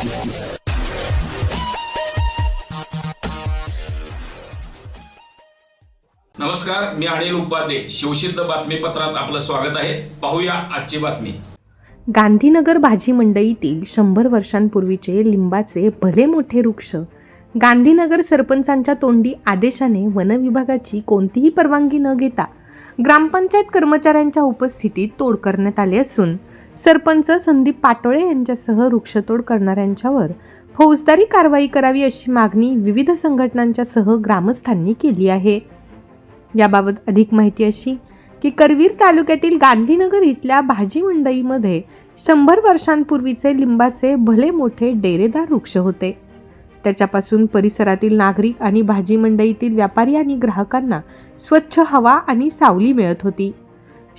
नमस्कार मी अनिल उपाध्ये. शिवसिद्ध बातमीपत्रात आपलं स्वागत आहे. पाहूया आजची बातमी. गांधीनगर भाजी मंडईतील शंभर वर्षांपूर्वीचे लिंबाचे भले मोठे वृक्ष. गांधीनगर सरपंचांच्या तोंडी आदेशाने वनविभागाची कोणतीही परवानगी न घेता ग्रामपंचायत कर्मचाऱ्यांच्या उपस्थितीत तोड करण्यात आली असून सरपंच संदीप पाटोळे यांच्यासह वृक्षतोड करणाऱ्यांच्यावर फौजदारी कारवाई करावी अशी मागणी विविध संघटनांच्या सह ग्रामस्थांनी केली आहे. याबाबत अधिक माहिती अशी की करवीर तालुक्यातील गांधीनगर इथल्या भाजी मंडईमध्ये शंभर वर्षांपूर्वीचे लिंबाचे भले मोठे डेरेदार वृक्ष होते. त्याच्यापासून परिसरातील नागरिक आणि भाजी मंडईतील व्यापारी आणि ग्राहकांना स्वच्छ हवा आणि सावली मिळत होती.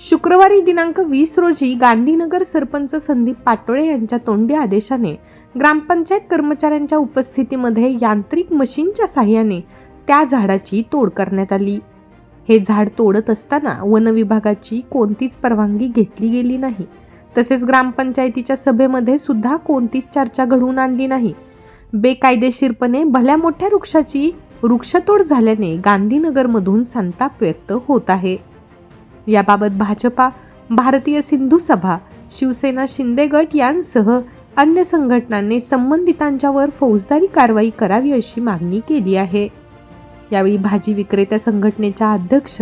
शुक्रवारी दिनांक वीस रोजी गांधीनगर सरपंच संदीप पाटोळे यांच्या तोंडी आदेशाने ग्रामपंचायत कर्मचाऱ्यांच्या उपस्थितीमध्ये यांत्रिक मशीनच्या साह्याने त्या झाडाची तोड करण्यात आली. हे झाड तोडत असताना वन विभागाची कोणतीच परवानगी घेतली गेली नाही. तसेच ग्रामपंचायतीच्या सभेमध्ये सुद्धा कोणतीच चर्चा घडवून आणली नाही. बेकायदेशीरपणे भल्या मोठ्या वृक्षाची वृक्षतोड झाल्याने गांधीनगरमधून संताप व्यक्त होत आहे. याबाबत भाजपा भारतीय सिंधू सभा शिवसेना शिंदे गट यांसह अन्य संघटनांनी संबंधितांच्यावर फौजदारी कारवाई करावी अशी मागणी केली आहे. यावेळी भाजी विक्रेत्या संघटनेच्या अध्यक्ष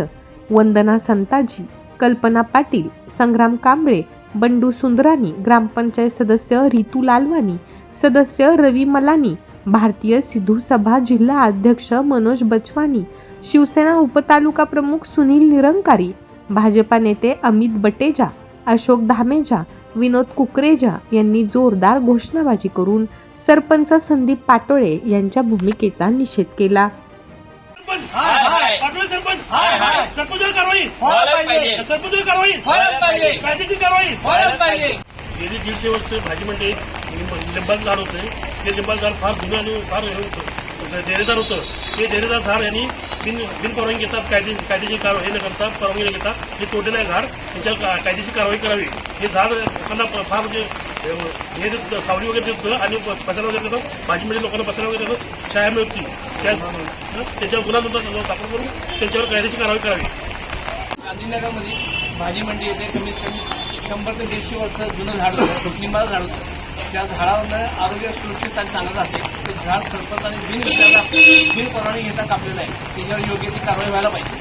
वंदना संताजी कल्पना पाटील संग्राम कांबळे बंडू सुंदरानी ग्रामपंचायत सदस्य रितू लालवानी सदस्य रवी मलानी भारतीय सिद्धू सभा जिल्हा अध्यक्ष मनोज बचवानी शिवसेना उपतालुका प्रमुख सुनील निरंकारी भाजपा नेते अमित बटेजा अशोक धामेजा विनोद कुकरेजा यांनी जोरदार घोषणाबाजी करून सरपंच संदीप पाटोळे यांच्या भूमिकेचा निषेध केला. गेली दीडशे वर्ष भाजी मंडईत लिंब- लिंबाचं झाड होते. ते लिंबाचं झाड फार जुनं आणि फार हे होतं. डेरेदार होतं. ते डेरेदार झाड यांनी बिन बिनपरवानगी घेतात कायदे कायदेशीर कारवाई हे न करता परवानगी न घेता हे तोडलेलं झाड. त्याच्यावर का- कायदेशीर कारवाई करावी. हे झाड लोकांना फार म्हणजे हे देतं, सावली वगैरे देतं आणि ब- वगैरे देतं भाजीमध्ये लोकांना बसायला वगैरे देतं छाया मिळते. त्या त्याच्यावर गुन्हा नोंदवतात दाखल करून त्यांच्यावर कायदेशीर कारवाई करावी. गांधीनगरमध्ये भाजी मंडी येते कमीत कमी शंभर ते दीडशे वर्ष जुनं झाड होतं. लिंबाचं झाड होतं. त्या झाडावरनं आरोग्य सुरक्षित आणि चांगलं राहते. झाड सरपंचाने बिन विचारता घेता कापलेलं आहे. त्याच्यावर योग्य ती कारवाई व्हायला पाहिजे.